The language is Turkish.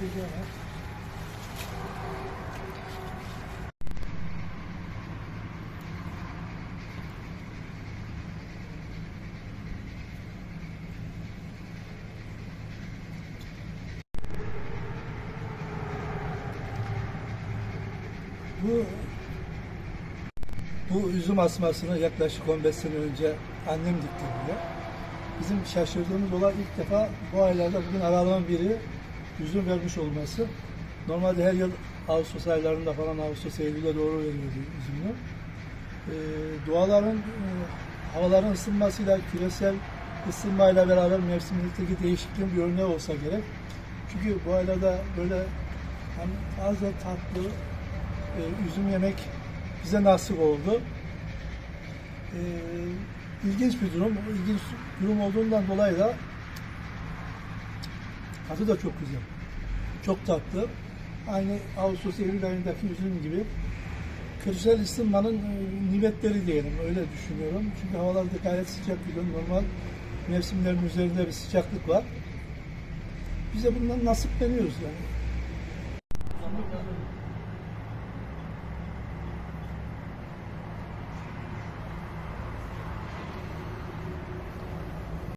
Bu bu üzüm asmasını yaklaşık 15 sene önce annem dikti buraya. Bizim şaşırdığımız olay ilk defa bu aylarda bugün aralığın biri üzüm vermiş olması. Normalde her yıl Ağustos aylarında falan Ağustos Eylül'e doğru veriyordu üzümler. Ee, doğaların e, havaların ısınmasıyla küresel ısınmayla beraber mevsimlikteki değişikliğin bir örneği olsa gerek. Çünkü bu aylarda böyle hani taze tatlı e, üzüm yemek bize nasip oldu. E, ilginç bir durum. İlginç durum olduğundan dolayı da tadı da çok güzel. Çok tatlı. Aynı Ağustos Eylül ayındaki üzüm gibi. Küresel ısınmanın e, nimetleri diyelim. Öyle düşünüyorum. Çünkü havalar da gayet sıcak biliyorum. Normal mevsimlerin üzerinde bir sıcaklık var. Biz de bundan nasipleniyoruz yani.